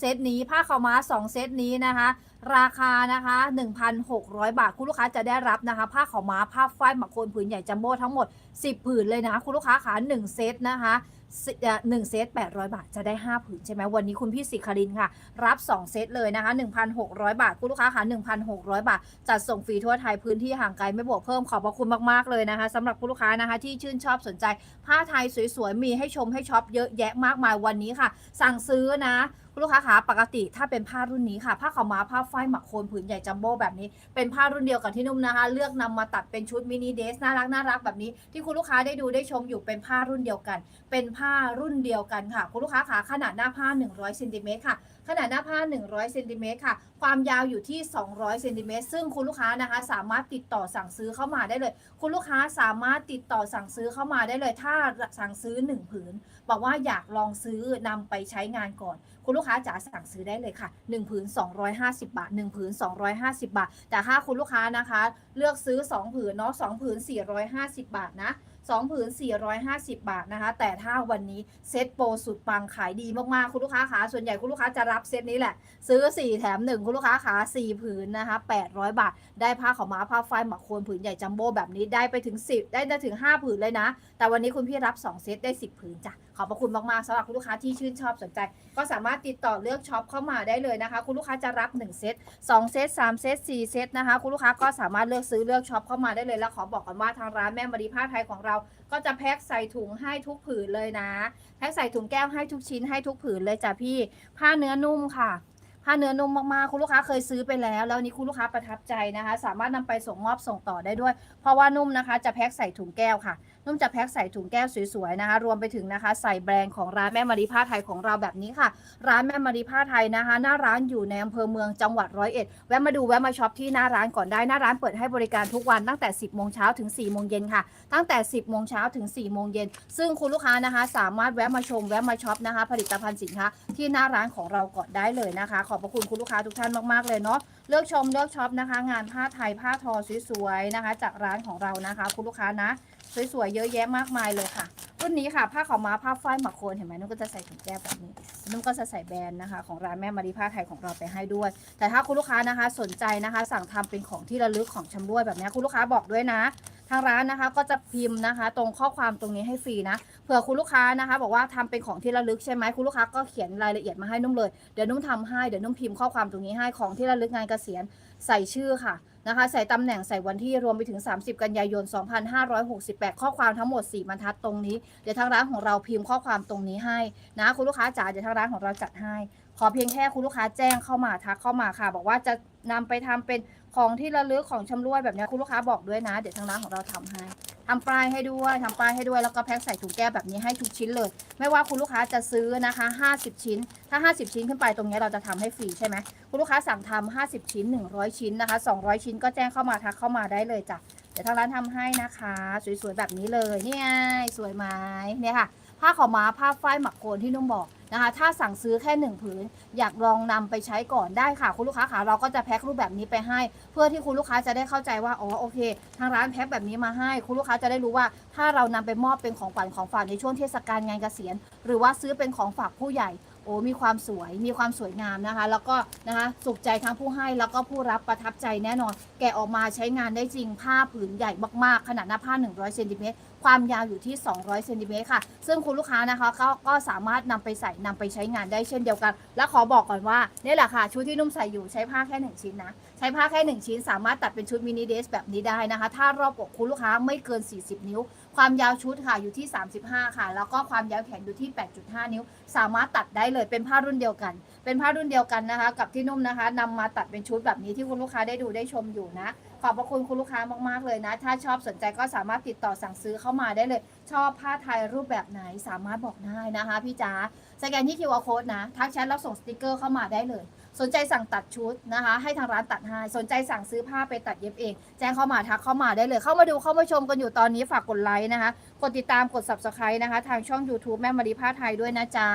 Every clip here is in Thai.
เซตนี้ผ้าขาวม้าสองเซตนี้นะคะ ราคานะคะ 1,600 บาท คุณลูกค้าจะได้รับนะคะ ผ้าขาวม้าผ้าฝ้ายหมักโคนผืนใหญ่จัมโบ้ทั้งหมด 10 ผืนเลยนะคะ คุณลูกค้าขา1เซตนะคะหนึ่งเซต800 บาทจะได้ 5 ผืนใช่ไหมวันนี้คุณพี่สิคารินค่ะ รับ 2 เซตเลยนะคะ 1,600 บาท คุณลูกค้าขา1,600 บาท จัดส่งฟรีทั่วไทยพื้นที่ห่างไกลไม่บวกเพิ่มขอบพระคุณมากๆเลยนะคะสำหรับคุณลูกค้านะคะที่ชื่นชอบสนใจ ผ้าไทยสวยๆ มีให้ชมให้ช็อปเยอะแยะมากมายวันนี้ค่ะ สั่งซื้อนะ คุณลูกค้าขาปกติถ้าเป็นผ้ารุ่นนี้ค่ะ ผ้าขาวม้าผ้าฝ้ายหมักโคนผืนใหญ่จัมโบ้แบบนี้ เป็นผ้ารุ่นเดียวกับที่นุ่มนะคะ เลือกนำมาตัดเป็นชุดมินิเดสน่ารักน่ารักแบบนี้ ที่คุณลูกค้าได้ดูได้ชมอยู่เป็นผ้ารุ่นเดียวกัน เป็นผ้ารุ่นเดียวกันค่ะ คุณลูกค้าขาขนาดหน้าผ้า 100เซนติเมตรค่ะ ขนาดหน้าผ้า 100เซนติเมตรค่ะ ความยาวอยู่ที่ 200เซนติเมตรซึ่งคุณลูกค้านะคะ สามารถติดต่อสั่งซื้อเข้ามาได้เลย คุณลูกค้าสามารถติดต่อสั่งซื้อเข้ามาได้เลย ถ้าสั่งซื้อ 1 ผืน บอกว่าอยากลองซื้อนำไปใช้งานก่อน คุณลูกค้าจ๋าสั่งซื้อได้เลยค่ะ 1 ผืน 250 บาท 1 ผืน 250 บาท แต่ถ้าคุณลูกค้านะคะ เลือกซื้อ 2 ผืนเนาะ2ผืน 450 บาทนะ 2ผืน 450 บาทนะคะ แต่ถ้าวันนี้เซ็ตโปรสุดปังขายดีมากๆ คุณลูกค้าขาส่วนใหญ่คุณลูกค้าจะรับเซ็ตนี้แหละ ซื้อ 4 แถม 1 คุณลูกค้าขา4ผืนนะคะ 800 บาท ได้ผ้าขาวม้าผ้าฝ้ายหมักโคนผืนใหญ่จัมโบ้แบบนี้ได้ไปถึง 10 ได้ได้ถึง 5 ผืนเลยนะ แต่วันนี้คุณพี่รับ 2 เซตได้ 10 ผืนจ้ะ ขอบพระคุณมากๆสำหรับคุณลูกค้าที่ชื่นชอบสนใจ ก็สามารถติดต่อเลือกช็อปเข้ามาได้เลยนะคะ คุณลูกค้าจะรับ 1 เซต2เซต3เซต4เซตนะคะ คุณลูกค้าก็สามารถเลือกซื้อเลือกช็อปเข้ามาได้เลยแล้วขอบอกกันว่าทางร้านแม่มารีผ้าไทยของเรา ก็จะแพ็คใส่ถุงให้ทุกผืนเลยนะแพ็คใส่ถุงแก้วให้ทุกชิ้นให้ทุกผืนเลยจ้ะพี่ ผ้าเนื้อนุ่มค่ะผ้าเนื้อนุ่มมากๆ คุณลูกค้าเคยซื้อไปแล้ว แล้วนี้คุณลูกค้าประทับใจนะคะ สามารถนำไปส่งมอบส่งต่อได้ด้วย เพราะว่านุ่มนะคะ จะแพ็คใส่ถุงแก้วค่ะ นุ่มจะแพ็คใส่ถุงแก้วสวยๆนะคะ รวมไปถึงนะคะ ใส่แบรนด์ของร้านแม่มารีผ้าไทยของเราแบบนี้ค่ะ ร้านแม่มารีผ้าไทยนะคะ หน้าร้านอยู่ในอำเภอเมืองจังหวัดร้อยเอ็ดแวะมาดูแวะมาช็อปที่หน้าร้านก่อนได้หน้าร้านเปิดให้บริการทุกวันตั้งแต่ 10โมงเช้าถึง4โมงเย็นค่ะ ตั้งแต่ 10โมงเช้าถึง4โมงเย็นซึ่งคุณลูกค้านะคะ สามารถแวะมาชมแวะมาช็อปนะคะ ผลิตภัณฑ์สินค้าที่หน้าร้านของเราก่อนได้เลยนะคะ ขอบพระคุณคุณลูกค้าทุกท่านมากๆเลยเนาะเลือกชมเลือกช็อปนะคะ งานผ้าไทยผ้าทอสวยๆนะคะ จากร้านของเรานะคะ คุณลูกค้านะ สวยๆเยอะแยะมากมายเลยค่ะ รุ่นนี้ค่ะผ้าขาวม้าผ้าฝ้ายหมักโคนเห็นไหมนุ่นก็จะใส่ถุงแก้วแบบนี้นุ่นก็จะใส่แบรนด์นะคะ ของร้านแม่มารีผ้าไทยของเราไปให้ด้วย แต่ถ้าคุณลูกค้านะคะ สนใจนะคะ สั่งทำเป็นของที่ระลึกของชำร่วยแบบนี้คุณลูกค้าบอกด้วยนะทางร้านนะคะก็จะพิมพ์นะคะ ตรงข้อความตรงนี้ให้ฟรีนะเผื่อคุณลูกค้านะคะ บอกว่าทำเป็นของที่ระลึกใช่ไหมคุณลูกค้าก็เขียนรายละเอียดมาให้นุ่มเลยเดี๋ยวนุ่มทำให้เดี๋ยวนุ่มพิมพ์ข้อความตรงนี้ให้ของที่ระลึกงานเกษียณใส่ชื่อค่ะ นะคะ ใส่ตำแหน่งใส่วันที่รวมไปถึง 30 กันยายน 2568 ข้อความทั้งหมด 4 บรรทัดตรงนี้ เดี๋ยวทางร้านของเราพิมพ์ข้อความตรงนี้ให้นะคุณลูกค้าจ๋าเดี๋ยวทางร้านของเราจัดให้ ขอเพียงแค่คุณลูกค้าแจ้งเข้ามาทักเข้ามาค่ะ บอกว่าจะนำไปทำเป็นของที่ระลึกของชำรวยแบบนี้คุณลูกค้าบอกด้วยนะ เดี๋ยวทางร้านของเราทำให้ ทำปลายให้ด้วยทำปลายให้ด้วยแล้วก็แพ็คใส่ถุงแก้วแบบนี้ให้ทุกชิ้นเลย ไม่ว่าคุณลูกค้าจะซื้อนะคะ 50 ชิ้น ถ้า 50 ชิ้นขึ้นไปตรงนี้เราจะทำให้ฟรีใช่ไหมคุณลูกค้าสั่งทำ50 ชิ้น 100 ชิ้นนะคะ 200 ชิ้นก็แจ้งเข้ามาทักเข้ามาได้เลยจ้ะเดี๋ยวทางร้านทำให้นะคะ สวยๆแบบนี้เลยนี่ไงสวยไหมเนี่ยค่ะผ้าขาวม้าผ้าฝ้ายหมักโคนที่นุ่มบอก นะคะถ้าสั่งซื้อแค่หนึ่งผืน อยากลองนำไปใช้ก่อนได้ค่ะ คุณลูกค้าค่ะเราก็จะแพ็ครูปแบบนี้ไปให้ เพื่อที่คุณลูกค้าจะได้เข้าใจว่าอ๋อโอเค ทางร้านแพ็คแบบนี้มาให้ คุณลูกค้าจะได้รู้ว่า ถ้าเรานำไปมอบเป็นของขวัญของฝากในช่วงเทศกาลงานเกษียณ หรือว่าซื้อเป็นของฝากผู้ใหญ่ โอ้มีความสวยมีความสวยงามนะคะ แล้วก็นะคะสุขใจทั้งผู้ให้แล้วก็ผู้รับประทับใจแน่นอน แกะออกมาใช้งานได้จริงผ้าผืนใหญ่มากๆ ขนาดหน้าผ้า 100เซนติเมตรความยาวอยู่ที่ 200เซนติเมตรค่ะ ซึ่งคุณลูกค้านะคะก็ก็สามารถนำไปใส่นำไปใช้งานได้เช่นเดียวกัน และขอบอกก่อนว่านี่แหละค่ะ ชุดที่นุ่มใส่อยู่ใช้ผ้าแค่ 1 ชิ้นนะ ใช้ผ้าแค่ 1 ชิ้น สามารถตัดเป็นชุดมินิเดสแบบนี้ได้นะคะ ถ้ารอบอกคุณลูกค้าไม่เกิน 40 นิ้ว ความยาวชุดค่ะอยู่ที่ 35 ค่ะ แล้วก็ความยาวแขนอยู่ที่ 8.5 นิ้ว สามารถตัดได้เลยเป็นผ้ารุ่นเดียวกัน เป็นผ้ารุ่นเดียวกันนะคะ กับที่นุ่มนะคะนำมาตัดเป็นชุดแบบนี้ที่คุณลูกค้าได้ดูได้ชมอยู่นะ ขอบพระคุณคุณลูกค้ามากๆเลยนะ ถ้าชอบสนใจก็สามารถติดต่อสั่งซื้อเข้ามาได้เลย ชอบผ้าไทยรูปแบบไหนสามารถบอกได้นะคะ พี่จ๋าสแกนที่ QR code นะทักแชทแล้วส่งสติกเกอร์เข้ามาได้เลย สนใจสั่งตัดชุดนะคะ ให้ทางร้านตัดให้สนใจสั่งซื้อผ้าไปตัดเย็บเอง แจ้งเข้ามาทักเข้ามาได้เลย เข้ามาดูเข้ามาชมกันอยู่ตอนนี้ฝากกดไลค์นะคะ กดติดตามกด subscribe นะคะ ทางช่อง YouTube แม่มารีผ้าไทยด้วยนะจ๊ะ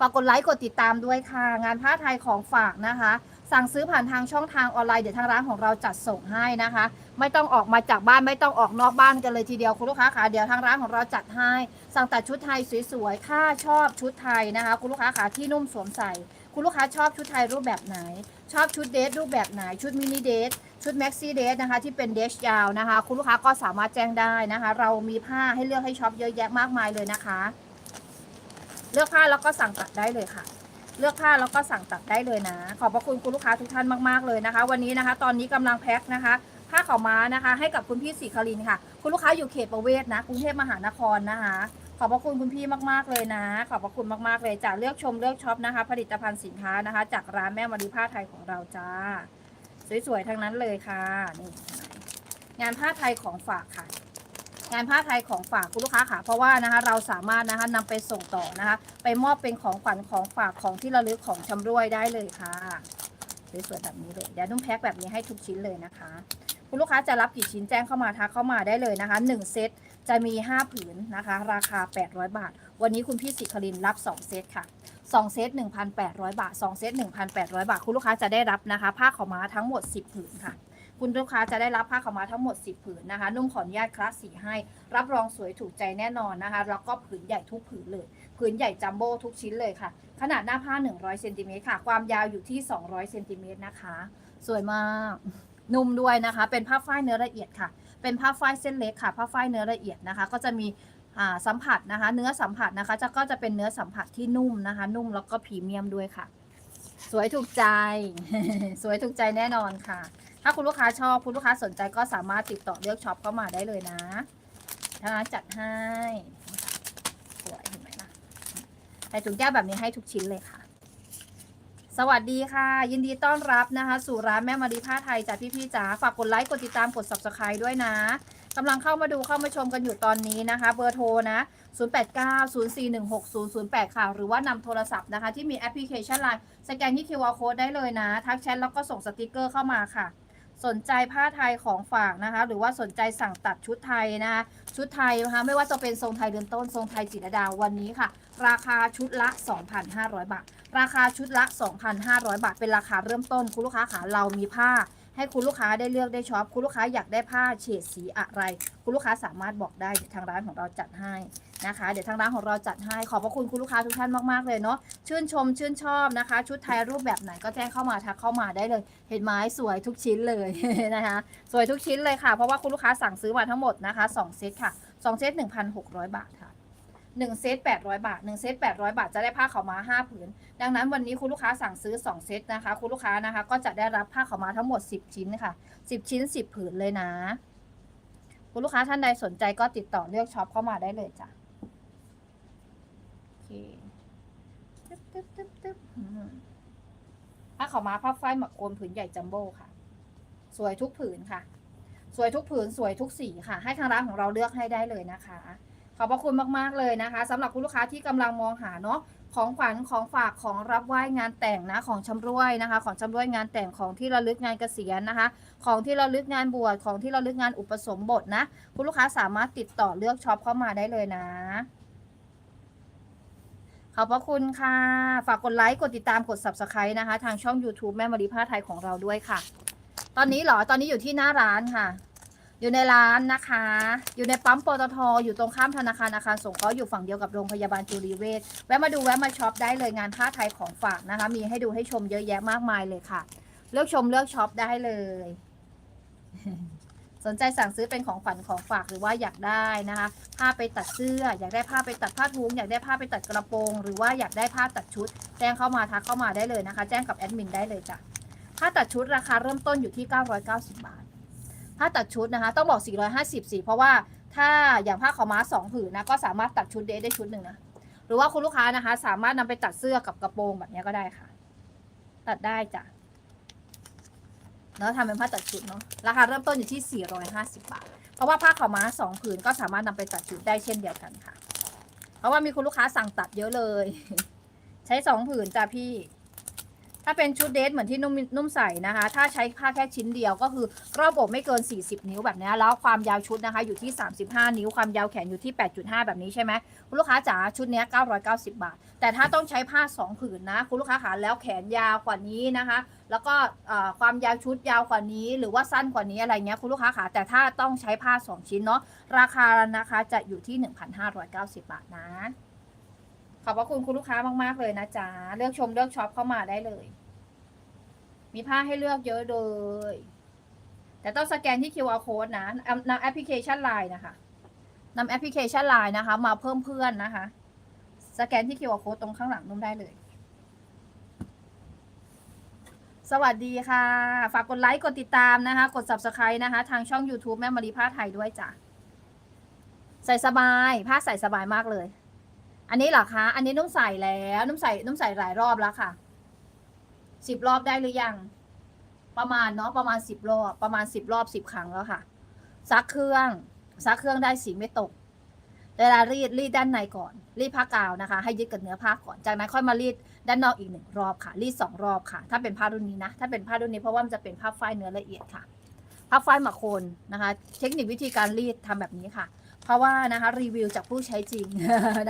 ฝากกดไลค์กดติดตามด้วยค่ะ งานผ้าไทยของฝากนะคะ สั่งซื้อผ่านทางช่องทางออนไลน์เดี๋ยวทางร้านของเราจัดส่งให้นะคะ ไม่ต้องออกมาจากบ้านไม่ต้องออกนอกบ้านกันเลยทีเดียวคุณลูกค้าค่ะเดี๋ยวทางร้านของเราจัดให้ สั่งตัดชุดไทยสวยๆค่าชอบชุดไทยนะคะ คุณลูกค้าค่ะที่นุ่มสวมใส่ คุณลูกค้าชอบชุดไทยรูปแบบไหน ชอบชุดเดทรูปแบบไหน ชุดมินิเดทชุดแม็กซี่เดทนะคะที่เป็นเดชยาวนะคะ คุณลูกค้าก็สามารถแจ้งได้นะคะ เรามีผ้าให้เลือกให้ช็อปเยอะแยะมากมายเลยนะคะ เลือกผ้าแล้วก็สั่งตัดได้เลยค่ะ เลือกผ้าแล้วก็สั่งตัดได้เลยนะ ขอบพระคุณคุณลูกค้าทุกท่านมากๆเลยนะคะ วันนี้นะคะ ตอนนี้กำลังแพ็คนะคะผ้าขาวม้านะคะ ให้กับคุณพี่ศรีคลินค่ะ คุณลูกค้าอยู่เขตประเวศนะกรุงเทพมหานครนะคะ ขอบพระคุณคุณพี่มากๆเลยนะ ขอบพระคุณมากๆเลยจากเลือกชมเลือกช็อปนะคะ ผลิตภัณฑ์สินค้านะคะ จากร้านแม่มารีผ้าไทยของเราจ้า สวยๆทั้งนั้นเลยค่ะนี่งานผ้าไทยของฝากค่ะ งานผ้าไทยของฝากคุณลูกค้าค่ะ เพราะว่านะคะเราสามารถนะคะนำไปส่งต่อนะคะ ไปมอบเป็นของขวัญของฝากของที่ระลึกของชำร่วยได้เลยค่ะสวยๆแบบนี้เลยเดี๋ยวนุ่มแพ็คแบบนี้ให้ทุกชิ้นเลยนะคะ คุณลูกค้าจะรับกี่ชิ้นแจ้งเข้ามาทักเข้ามาได้เลยนะคะ 1 เซต จะมี 5 ผืนนะคะ ราคา 800 บาท วันนี้คุณพี่สิคลินรับ 2 เซตค่ะ 2 เซต 1,800 บาท 2 เซต 1,800 บาท คุณลูกค้าจะได้รับนะคะ ผ้าขาวม้าทั้งหมด 10 ผืนค่ะ คุณลูกค้าจะได้รับผ้าขาวม้าทั้งหมด 10 ผืนนะคะ นุ่มขออนุญาตคลาสสีให้ รับรองสวยถูกใจแน่นอนนะคะ แล้วก็ผืนใหญ่ทุกผืนเลย ผืนใหญ่จัมโบ้ทุกชิ้นเลยค่ะ ขนาดหน้าผ้า 100เซนติเมตรค่ะ ความยาวอยู่ที่ 200เซนติเมตรนะคะ สวยมาก นุ่มด้วยนะคะ เป็นผ้าฝ้ายเนื้อละเอียดค่ะ เป็นผ้าฝ้ายเส้นเล็กค่ะผ้าฝ้ายเนื้อละเอียดนะคะ ก็จะมีสัมผัสนะคะ เนื้อสัมผัสนะคะจะก็จะเป็นเนื้อสัมผัสที่นุ่มนะคะ นุ่มแล้วก็พรีเมียมด้วยค่ะ สวยถูกใจ สวยถูกใจแน่นอนค่ะ ถ้าคุณลูกค้าชอบคุณลูกค้าสนใจก็สามารถติดต่อเลือกช็อปเข้ามาได้เลยนะทางร้านจัดให้สวยเห็นไหมล่ะใส่ถุงแก้วแบบนี้ให้ทุกชิ้นเลยค่ะ สวัสดีค่ะ ยินดีต้อนรับนะคะ สู่ร้านแม่มารีผ้าไทยจากพี่ๆจ๋าฝากกดไลค์กดติดตามกด subscribe ด้วยนะกำลังเข้ามาดูเข้ามาชมกันอยู่ตอนนี้นะคะ เบอร์โทรนะ 0890416008 ค่ะ หรือว่านำโทรศัพท์นะคะ ที่มีแอปพลิเคชันไลน์สแกนที่ QR code ได้เลยนะ ทักแชทแล้วก็ส่งสติกเกอร์เข้ามาค่ะ สนใจผ้าไทยของฝากนะคะ หรือว่าสนใจสั่งตัดชุดไทยนะคะชุดไทยนะคะไม่ว่าจะเป็นทรงไทยเดือนต้นทรงไทยจิตรดาวันนี้ค่ะ ราคาชุดละ 2,500 บาท ราคาชุดละ 2,500 บาท เป็นราคาเริ่มต้นคุณลูกค้าขาเรามีผ้า ให้คุณลูกค้าได้เลือกได้ช็อปคุณลูกค้าอยากได้ผ้าเฉดสีอะไร คุณลูกค้าสามารถบอกได้ทางร้านของเราจัดให้ นะคะ เดี๋ยวทางร้านของเราจัดให้ขอบพระคุณคุณลูกค้าทุกท่านมากๆเลยเนาะชื่นชมชื่นชอบนะคะ ชุดไทยรูปแบบไหนก็แจ้งเข้ามาทักเข้ามาได้เลย เห็นไหมสวยทุกชิ้นเลยนะคะ สวยทุกชิ้นเลยค่ะ เพราะว่าคุณลูกค้าสั่งซื้อมาทั้งหมดนะคะ2เซตค่ะ2เซต1,600 บาทค่ะ1เซต800บาท1เซต800บาทจะได้ผ้าขาวม้า5ผืน ดังนั้นวันนี้คุณลูกค้าสั่งซื้อ2เซตนะคะ คุณลูกค้านะคะ ก็จะได้รับผ้าขาวม้าทั้งหมด10ชิ้นค่ะ10ชิ้น10ผืนเลยนะ คุณลูกค้าท่านใดสนใจก็ติดต่อเลือกช็อปเข้ามาได้เลยจ้ะ ตึ๊บตึ๊บตึ๊บตึ๊บอืมผ้าขาวม้าผ้าฝ้ายหมักโกนผืนใหญ่จัมโบ้ค่ะ สวยทุกผืนค่ะ สวยทุกผืนสวยทุกสีค่ะ ให้ทางร้านของเราเลือกให้ได้เลยนะคะ ขอบพระคุณมากๆเลยนะคะสำหรับคุณลูกค้าที่กำลังมองหาเนาะของขวัญของฝากของรับไหว้งานแต่งนะของชำรวยนะคะ ของชำรวยงานแต่งของที่ระลึกงานเกษียณนะคะ ของที่ระลึกงานบวชของที่ระลึกงานอุปสมบทนะ คุณลูกค้าสามารถติดต่อเลือกช็อปเข้ามาได้เลยนะ ขอบพระคุณค่ะ ฝากกดไลค์ กดติดตาม กด subscribe นะคะ ทางช่อง YouTube แม่มารีผ้าไทยของเราด้วยค่ะ ตอนนี้เหรอ ตอนนี้อยู่ที่หน้าร้านค่ะ อยู่ในร้านนะคะ อยู่ในปั๊มปตท อยู่ตรงข้ามธนาคารอาคารสงเคราะห์ อยู่ฝั่งเดียวกับโรงพยาบาลจุรีเวช แวะมาดูแวะมาช็อปได้เลยงานผ้าไทยของฝากนะคะ มีให้ดูให้ชมเยอะแยะมากมายเลยค่ะ เลือกชมเลือกช็อปได้เลย สนใจสั่งซื้อเป็นของขวัญของฝากหรือว่าอยากได้นะคะผ้าไปตัดเสื้อ อยากได้ผ้าไปตัดผ้าทุงอยากได้ผ้าไปตัดกระโปรง หรือว่าอยากได้ผ้าตัดชุด แจ้งเข้ามาทักเข้ามาได้เลยนะคะ แจ้งกับแอดมินได้เลยจ้ะผ้าตัดชุดราคาเริ่มต้นอยู่ที่ 990 บาทผ้าตัดชุดนะคะ ต้องบอก 450สิเพราะว่าถ้าอย่างผ้าขาวม้าสองผืนนะก็สามารถตัดชุดเดทได้ชุดหนึ่งนะหรือว่าคุณลูกค้านะคะ สามารถนำไปตัดเสื้อกับกระโปรงแบบนี้ก็ได้ค่ะ ตัดได้จ้ะ แล้วทำเป็นผ้าตัดชุดเนาะราคาเริ่มต้นอยู่ที่ 450 บาท เพราะว่าผ้าขาวม้าสองผืนก็สามารถนำไปตัดชุดได้เช่นเดียวกันค่ะ เพราะว่ามีคุณลูกค้าสั่งตัดเยอะเลย ใช้สองผืนจ้ะพี่ ถ้าเป็นชุดเดทเหมือนที่นุ่มนุ่มใส่นะคะ ถ้าใช้ผ้าแค่ชิ้นเดียวก็คือรอบอกไม่เกิน 40 นิ้วแบบนี้แล้วความยาวชุดนะคะอยู่ที่ 35 นิ้วความยาวแขนอยู่ที่ 8.5 แบบนี้ใช่ไหมคุณลูกค้าจ๋าชุดนี้990 บาท แต่ถ้าต้องใช้ผ้า2ผืนนะ คุณลูกค้าขาแล้วแขนยาวกว่านี้นะคะ แล้วก็ความยาวชุดยาวกว่านี้ หรือว่าสั้นกว่านี้อะไรเงี้ยคุณลูกค้าขาแต่ถ้าต้องใช้ผ้า 2 ชิ้นเนาะราคานะคะจะอยู่ที่ 1,590 บาทนะ ขอบพระคุณคุณลูกค้ามากๆเลยนะจ๊ะเลือกชมเลือกช็อปเข้ามาได้เลย มีผ้าให้เลือกเยอะเลย แต่ต้องสแกนที่ QR code นะนำแอปพลิเคชัน Line นะคะนำแอปพลิเคชัน Line นะคะ มาเพิ่มเพื่อนนะคะ สแกนที่ QR code ตรงข้างหลังนุ่มได้เลย สวัสดีค่ะ ฝากกดไลค์กดติดตามนะคะ กด subscribe นะคะ ทางช่อง YouTube แม่มารีผ้าไทยด้วยจ้ะใส่สบาย ผ้าใส่สบายมากเลย อันนี้เหรอคะ อันนี้นุ่มใส่แล้วนุ่มใส่นุ่มใส่หลายรอบแล้วค่ะ สิบรอบได้หรือยัง ประมาณเนาะประมาณสิบรอบ ประมาณสิบรอบสิบครั้งแล้วค่ะ ซักเครื่องซักเครื่องได้สีไม่ตกเวลารีดรีดด้านในก่อน รีดผ้ากาวนะคะ ให้ยึดกับเนื้อผ้าก่อน จากนั้นค่อยมารีดด้านนอกอีกหนึ่งรอบค่ะ รีดสองรอบค่ะ ถ้าเป็นผ้ารุ่นนี้นะ ถ้าเป็นผ้ารุ่นนี้เพราะว่ามันจะเป็นผ้าฝ้ายเนื้อละเอียดค่ะ ผ้าฝ้ายหมักโคนนะคะ เทคนิควิธีการรีดทำแบบนี้ค่ะ เพราะว่านะคะรีวิวจากผู้ใช้จริง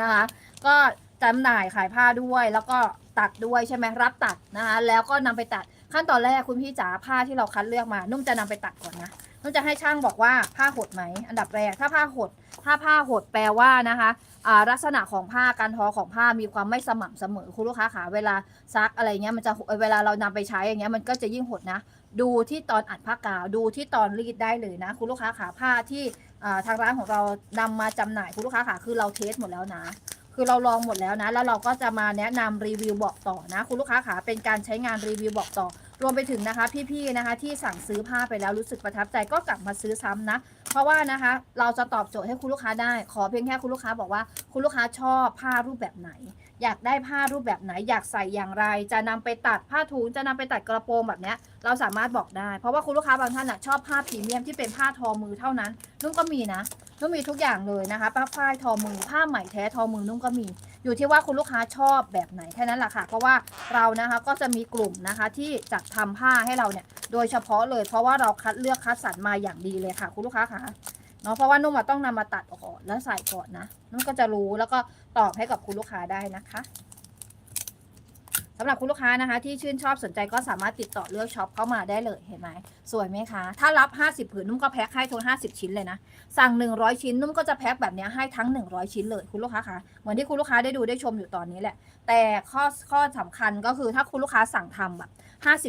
นะคะ ก็จำหน่ายขายผ้าด้วยแล้วก็ตัดด้วยใช่ไหมรับตัดนะคะแล้วก็นำไปตัดขั้นตอนแรกคุณพี่จ๋าผ้าที่เราคัดเลือกมา นุ่มจะนำไปตัดก่อนนะนุ่มจะให้ช่างบอกว่าผ้าหดไหมอันดับแรกถ้าผ้าหด ถ้าผ้าหดแปลว่านะคะลักษณะของผ้าการทอของผ้ามีความไม่สม่ำเสมอคุณลูกค้าขาเวลาซักอะไรเงี้ยมันจะเวลาเรานำไปใช้อย่างเงี้ยมันก็จะยิ่งหดนะ ดูที่ตอนอัดผ้ากาวดูที่ตอนรีดได้เลยนะ คุณลูกค้าขาผ้าที่ ทางร้านของเรานำมาจำหน่ายคุณลูกค้าค่ะ คือเราเทสหมดแล้วนะ คือเราลองหมดแล้วนะ แล้วเราก็จะมาแนะนำรีวิวบอกต่อนะ คุณลูกค้าขาเป็นการใช้งานรีวิวบอกต่อ รวมไปถึงนะคะ พี่ๆนะคะ ที่สั่งซื้อผ้าไปแล้วรู้สึกประทับใจก็กลับมาซื้อซ้ำนะ เพราะว่านะคะ เราจะตอบโจทย์ให้คุณลูกค้าได้ ขอเพียงแค่คุณลูกค้าบอกว่าคุณลูกค้าชอบผ้ารูปแบบไหน อยากได้ผ้ารูปแบบไหน อยากใส่อย่างไร จะนำไปตัดผ้าถุงจะนำไปตัดกระโปรงแบบเนี้ยเราสามารถบอกได้ เพราะว่าคุณลูกค้าบางท่านน่ะชอบผ้าพรีเมียมที่เป็นผ้าทอมือเท่านั้นนุ่มก็มีนะ ก็มีทุกอย่างเลยนะคะผ้าฝ้ายทอมือผ้าไหมแท้ทอมือนุ่มก็มี อยู่ที่ว่าคุณลูกค้าชอบแบบไหนแค่นั้นแหละค่ะ เพราะว่าเรานะคะก็จะมีกลุ่มนะคะที่จัดทำผ้าให้เราเนี่ยโดยเฉพาะเลย เพราะว่าเราคัดเลือกคัดสรรมาอย่างดีเลยค่ะ คุณลูกค้าค่ะเนาะเพราะว่านุ่มต้องนำมาตัดออกแล้วใส่ก่อนนะนุ่มก็จะรู้แล้วก็ตอบให้กับคุณลูกค้าได้นะคะ สำหรับคุณลูกค้านะคะ ที่ชื่นชอบสนใจก็สามารถติดต่อเลือกช็อปเข้ามาได้เลยเห็นไหมสวยไหมคะ ถ้ารับ 50 ผืนนุ่มก็แพ็คให้ทั้ง50 ชิ้นเลยนะ สั่ง 100 ชิ้นนุ่มก็จะแพ็คแบบนี้ให้ทั้ง 100 ชิ้นเลยคุณลูกค้าคะเหมือนที่คุณลูกค้าได้ดูได้ชมอยู่ตอนนี้แหละ แต่ข้อข้อสำคัญก็คือถ้าคุณลูกค้าสั่งทำแบบ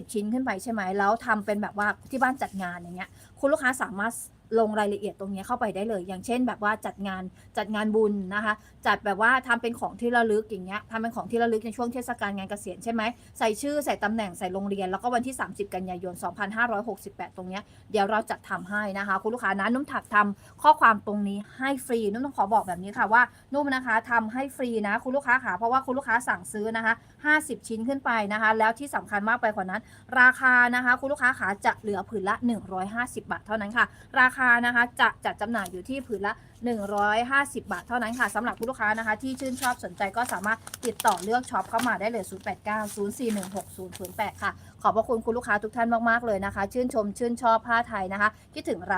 50 ชิ้นขึ้นไปใช่ไหมแล้วทำเป็นแบบว่าที่บ้านจัดงานอย่างเงี้ยคุณลูกค้าสามารถ ลงรายละเอียดตรงนี้เข้าไปได้เลย อย่างเช่น แบบว่าจัดงานจัดงานบุญนะคะ จัดแบบว่าทำเป็นของที่ระลึกอย่างเงี้ยทำเป็นของที่ระลึกในช่วงเทศกาลงานเกษียณใช่ไหมใส่ชื่อใส่ตำแหน่งใส่โรงเรียน แล้วก็วันที่ 30 กันยายน 2568 ตรงเนี้ยเดี๋ยวเราจัดทำให้นะคะ คุณลูกค้านะนุ่มถักทำข้อความตรงนี้ให้ฟรีนุ่มต้องขอบอกแบบนี้ค่ะว่านุ่มนะคะทำให้ฟรีนะคุณลูกค้าค่ะเพราะว่าคุณลูกค้าสั่งซื้อนะคะ 50 ชิ้นขึ้นไปนะคะ แล้วที่สำคัญมากไปกว่านั้น ราคานะคะ คุณลูกค้าขาจะเหลือผืนละ 150 บาทเท่านั้นค่ะ ราคานะคะ จะจัดจำหน่ายอยู่ที่ผืนละ 150 บาทเท่านั้นค่ะสำหรับคุณลูกค้านะคะ ที่ชื่นชอบสนใจก็สามารถติดต่อเลือกช็อปเข้ามาได้เลย 0890416008 ค่ะ ขอบพระคุณคุณลูกค้าทุกท่านมากๆเลยนะคะ ชื่นชมชื่นชอบผ้าไทยนะคะ คิดถึงร้าน